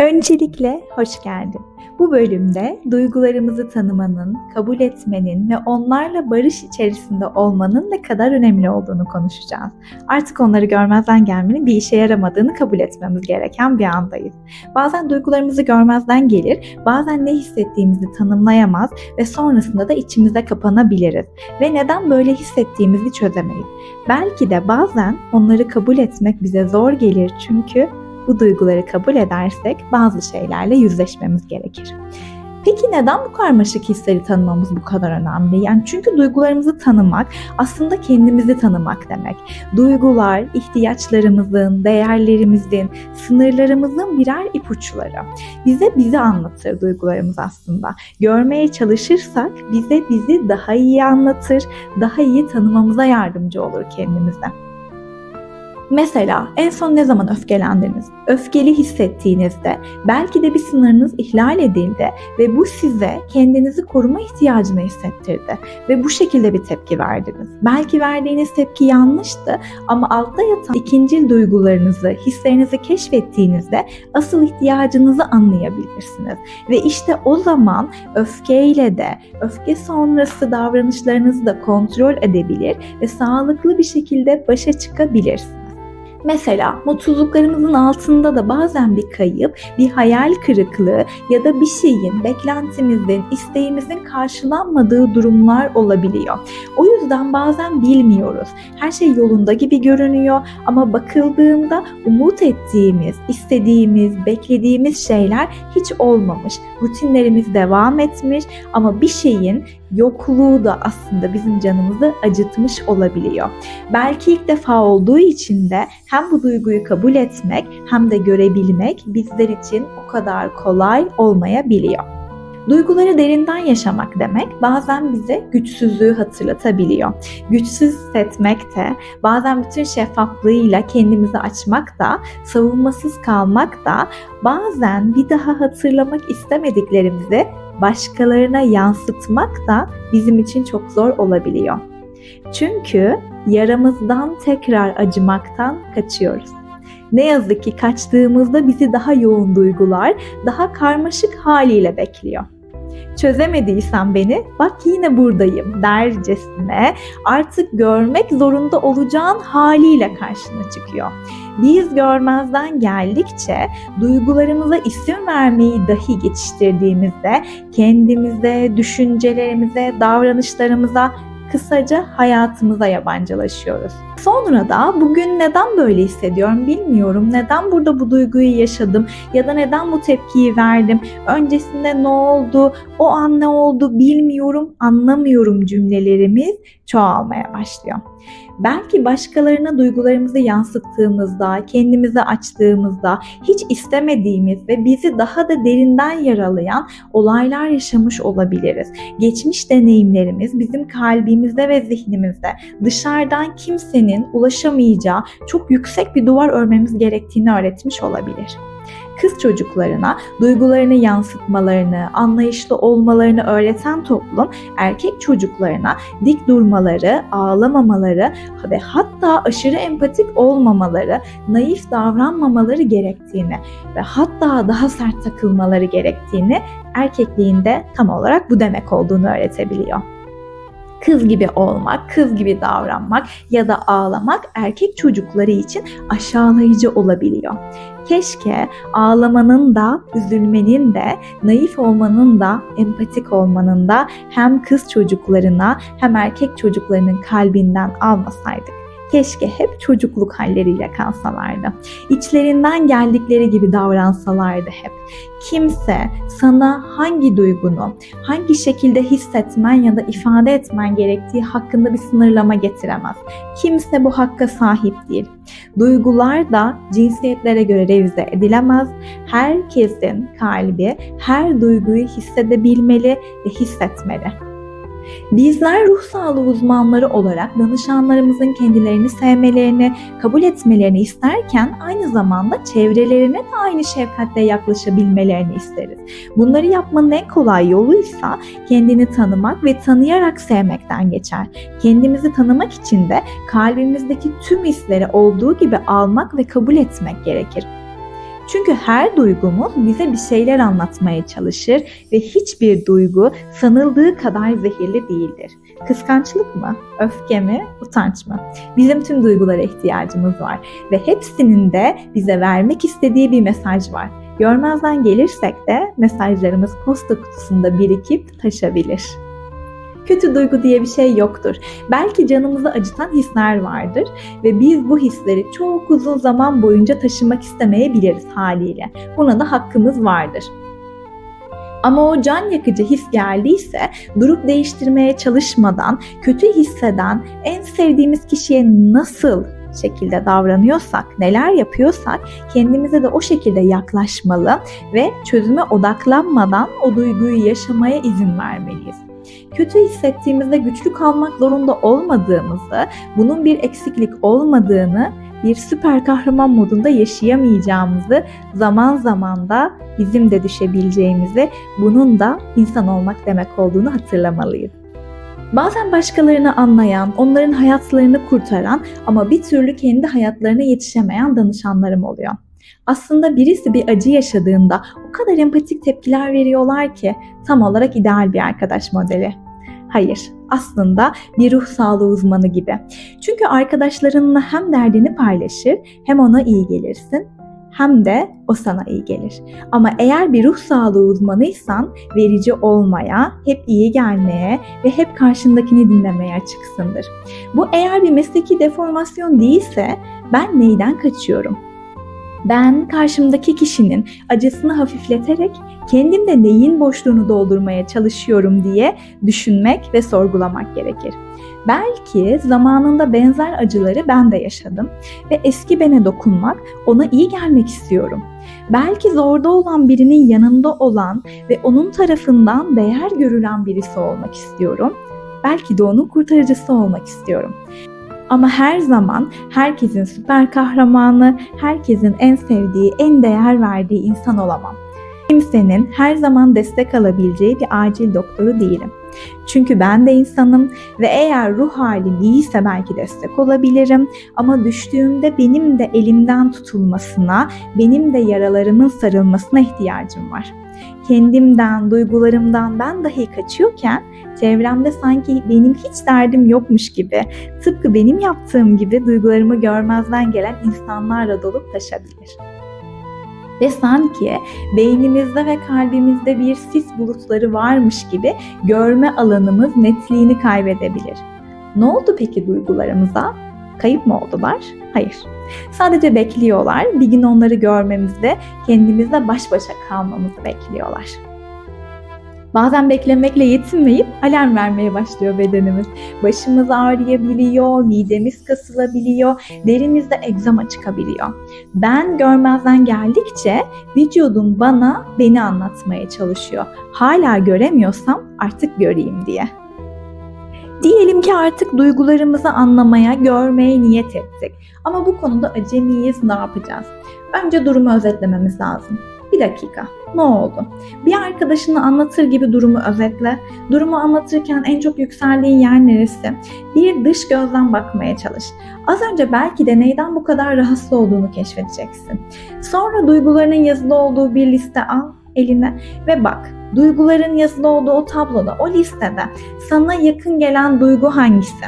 Öncelikle hoş geldin. Bu bölümde duygularımızı tanımanın, kabul etmenin ve onlarla barış içerisinde olmanın ne kadar önemli olduğunu konuşacağız. Artık onları görmezden gelmenin bir işe yaramadığını kabul etmemiz gereken bir andayız. Bazen duygularımızı görmezden gelir, bazen ne hissettiğimizi tanımlayamaz ve sonrasında da içimize kapanabiliriz ve neden böyle hissettiğimizi çözemeyiz. Belki de bazen onları kabul etmek bize zor gelir çünkü bu duyguları kabul edersek bazı şeylerle yüzleşmemiz gerekir. Peki neden bu karmaşık hisleri tanımamız bu kadar önemli? Yani çünkü duygularımızı tanımak aslında kendimizi tanımak demek. Duygular ihtiyaçlarımızın, değerlerimizin, sınırlarımızın birer ipuçları. Bize bizi anlatır duygularımız aslında. Görmeye çalışırsak bize bizi daha iyi anlatır, daha iyi tanımamıza yardımcı olur kendimize. Mesela en son ne zaman öfkelendiniz? Öfkeli hissettiğinizde belki de bir sınırınız ihlal edildi ve bu size kendinizi koruma ihtiyacını hissettirdi ve bu şekilde bir tepki verdiniz. Belki verdiğiniz tepki yanlıştı ama altta yatan ikinci duygularınızı, hislerinizi keşfettiğinizde asıl ihtiyacınızı anlayabilirsiniz. Ve işte o zaman öfkeyle de, öfke sonrası davranışlarınızı da kontrol edebilir ve sağlıklı bir şekilde başa çıkabilirsiniz. Mesela mutsuzluklarımızın altında da bazen bir kayıp, bir hayal kırıklığı ya da bir şeyin, beklentimizin, isteğimizin karşılanmadığı durumlar olabiliyor. O yüzden bazen bilmiyoruz. Her şey yolunda gibi görünüyor ama bakıldığında umut ettiğimiz, istediğimiz, beklediğimiz şeyler hiç olmamış. Rutinlerimiz devam etmiş ama bir şeyin yokluğu da aslında bizim canımızı acıtmış olabiliyor. Belki ilk defa olduğu için de hem bu duyguyu kabul etmek hem de görebilmek bizler için o kadar kolay olmayabiliyor. Duyguları derinden yaşamak demek bazen bize güçsüzlüğü hatırlatabiliyor. Güçsüz hissetmek de bazen bütün şeffaflığıyla kendimizi açmak da, savunmasız kalmak da bazen bir daha hatırlamak istemediklerimizi başkalarına yansıtmak da bizim için çok zor olabiliyor. Çünkü yaramızdan tekrar acımaktan kaçıyoruz. Ne yazık ki kaçtığımızda bizi daha yoğun duygular, daha karmaşık haliyle bekliyor. Çözemediysen beni bak yine buradayım dercesine artık görmek zorunda olacağın haliyle karşına çıkıyor. Biz görmezden geldikçe duygularımıza isim vermeyi dahi geçiştirdiğimizde kendimize, düşüncelerimize, davranışlarımıza kısaca hayatımıza yabancılaşıyoruz. Sonra da bugün neden böyle hissediyorum bilmiyorum. Neden burada bu duyguyu yaşadım ya da neden bu tepkiyi verdim? Öncesinde ne oldu? O an ne oldu bilmiyorum, anlamıyorum cümlelerimiz çoğalmaya başlıyor. Belki başkalarına duygularımızı yansıttığımızda, kendimizi açtığımızda hiç istemediğimiz ve bizi daha da derinden yaralayan olaylar yaşamış olabiliriz. Geçmiş deneyimlerimiz bizim kalbimizde ve zihnimizde dışarıdan kimsenin ulaşamayacağı çok yüksek bir duvar örmemiz gerektiğini öğretmiş olabilir kız çocuklarına duygularını yansıtmalarını, anlayışlı olmalarını öğreten toplum erkek çocuklarına dik durmaları, ağlamamaları ve hatta aşırı empatik olmamaları, naif davranmamaları gerektiğini ve hatta daha sert takılmaları gerektiğini erkekliğinde tam olarak bu demek olduğunu öğretebiliyor kız gibi olmak, kız gibi davranmak ya da ağlamak erkek çocukları için aşağılayıcı olabiliyor. Keşke ağlamanın da, üzülmenin de, naif olmanın da, empatik olmanın da hem kız çocuklarına hem erkek çocuklarının kalbinden almasaydık. Keşke hep çocukluk halleriyle kalsalardı. İçlerinden geldikleri gibi davransalardı hep. Kimse sana hangi duygunu, hangi şekilde hissetmen ya da ifade etmen gerektiği hakkında bir sınırlama getiremez. Kimse bu hakka sahip değil. Duygular da cinsiyetlere göre revize edilemez. Herkesin kalbi her duyguyu hissedebilmeli ve hissetmeli. Bizler ruh sağlığı uzmanları olarak danışanlarımızın kendilerini sevmelerini, kabul etmelerini isterken aynı zamanda çevrelerine de aynı şefkatle yaklaşabilmelerini isteriz. Bunları yapmanın en kolay yoluysa kendini tanımak ve tanıyarak sevmekten geçer. Kendimizi tanımak için de kalbimizdeki tüm hisleri olduğu gibi almak ve kabul etmek gerekir. Çünkü her duygumuz bize bir şeyler anlatmaya çalışır ve hiçbir duygu sanıldığı kadar zehirli değildir. Kıskançlık mı, öfke mi, utanç mı? Bizim tüm duygulara ihtiyacımız var ve hepsinin de bize vermek istediği bir mesaj var. Görmezden gelirsek de mesajlarımız posta kutusunda birikip taşabilir. Kötü duygu diye bir şey yoktur. Belki canımızı acıtan hisler vardır ve biz bu hisleri çok uzun zaman boyunca taşımak istemeyebiliriz haliyle. Buna da hakkımız vardır. Ama o can yakıcı his geldiyse durup değiştirmeye çalışmadan kötü hisseden en sevdiğimiz kişiye nasıl şekilde davranıyorsak, neler yapıyorsak kendimize de o şekilde yaklaşmalı ve çözüme odaklanmadan o duyguyu yaşamaya izin vermeliyiz kötü hissettiğimizde güçlü kalmak zorunda olmadığımızı, bunun bir eksiklik olmadığını, bir süper kahraman modunda yaşayamayacağımızı, zaman zaman da bizim de düşebileceğimizi, bunun da insan olmak demek olduğunu hatırlamalıyız. Bazen başkalarını anlayan, onların hayatlarını kurtaran ama bir türlü kendi hayatlarına yetişemeyen danışanlarım oluyor. Aslında birisi bir acı yaşadığında o kadar empatik tepkiler veriyorlar ki tam olarak ideal bir arkadaş modeli. Hayır, aslında bir ruh sağlığı uzmanı gibi. Çünkü arkadaşlarınla hem derdini paylaşır, hem ona iyi gelirsin, hem de o sana iyi gelir. Ama eğer bir ruh sağlığı uzmanıysan verici olmaya, hep iyi gelmeye ve hep karşındakini dinlemeye açıksındır. Bu eğer bir mesleki deformasyon değilse ben neyden kaçıyorum? Ben karşımdaki kişinin acısını hafifleterek kendimde neyin boşluğunu doldurmaya çalışıyorum diye düşünmek ve sorgulamak gerekir. Belki zamanında benzer acıları ben de yaşadım ve eski bene dokunmak, ona iyi gelmek istiyorum. Belki zorda olan birinin yanında olan ve onun tarafından değer görülen birisi olmak istiyorum. Belki de onun kurtarıcısı olmak istiyorum. Ama her zaman herkesin süper kahramanı, herkesin en sevdiği, en değer verdiği insan olamam. Kimsenin her zaman destek alabileceği bir acil doktoru değilim. Çünkü ben de insanım ve eğer ruh halim iyiyse belki destek olabilirim ama düştüğümde benim de elimden tutulmasına, benim de yaralarımın sarılmasına ihtiyacım var. Kendimden, duygularımdan ben dahi kaçıyorken çevremde sanki benim hiç derdim yokmuş gibi, tıpkı benim yaptığım gibi duygularımı görmezden gelen insanlarla dolup taşabilir. Ve sanki beynimizde ve kalbimizde bir sis bulutları varmış gibi görme alanımız netliğini kaybedebilir. Ne oldu peki duygularımıza? Kayıp mı oldular? Hayır. Sadece bekliyorlar. Bir gün onları görmemizde kendimizle baş başa kalmamızı bekliyorlar. Bazen beklemekle yetinmeyip alarm vermeye başlıyor bedenimiz. Başımız ağrıyabiliyor, midemiz kasılabiliyor, derimizde egzama çıkabiliyor. Ben görmezden geldikçe vücudum bana beni anlatmaya çalışıyor. Hala göremiyorsam artık göreyim diye. Diyelim ki artık duygularımızı anlamaya, görmeye niyet ettik. Ama bu konuda acemiyiz, ne yapacağız? Önce durumu özetlememiz lazım. Bir dakika. Ne oldu? Bir arkadaşını anlatır gibi durumu özetle. Durumu anlatırken en çok yükseldiğin yer neresi? Bir dış gözden bakmaya çalış. Az önce belki de neyden bu kadar rahatsız olduğunu keşfedeceksin. Sonra duygularının yazılı olduğu bir liste al eline ve bak. Duyguların yazılı olduğu o tabloda, o listede sana yakın gelen duygu hangisi?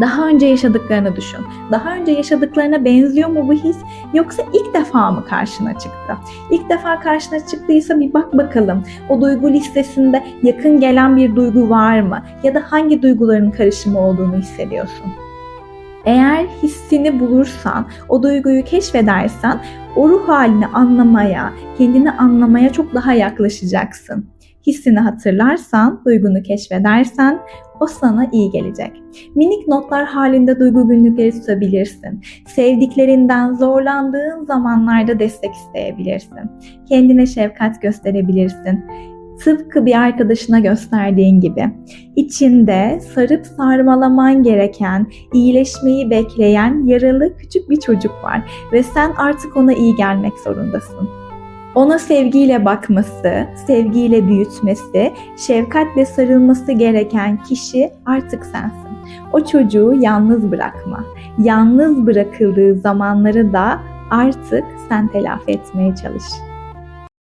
Daha önce yaşadıklarını düşün. Daha önce yaşadıklarına benziyor mu bu his yoksa ilk defa mı karşına çıktı? İlk defa karşına çıktıysa bir bak bakalım. O duygu listesinde yakın gelen bir duygu var mı? Ya da hangi duyguların karışımı olduğunu hissediyorsun? Eğer hissini bulursan, o duyguyu keşfedersen o ruh halini anlamaya, kendini anlamaya çok daha yaklaşacaksın. Hissini hatırlarsan, duygunu keşfedersen o sana iyi gelecek. Minik notlar halinde duygu günlükleri tutabilirsin. Sevdiklerinden zorlandığın zamanlarda destek isteyebilirsin. Kendine şefkat gösterebilirsin. Tıpkı bir arkadaşına gösterdiğin gibi. İçinde sarıp sarmalaman gereken, iyileşmeyi bekleyen yaralı küçük bir çocuk var ve sen artık ona iyi gelmek zorundasın ona sevgiyle bakması, sevgiyle büyütmesi, şefkatle sarılması gereken kişi artık sensin. O çocuğu yalnız bırakma. Yalnız bırakıldığı zamanları da Artık sen telafi etmeye çalış.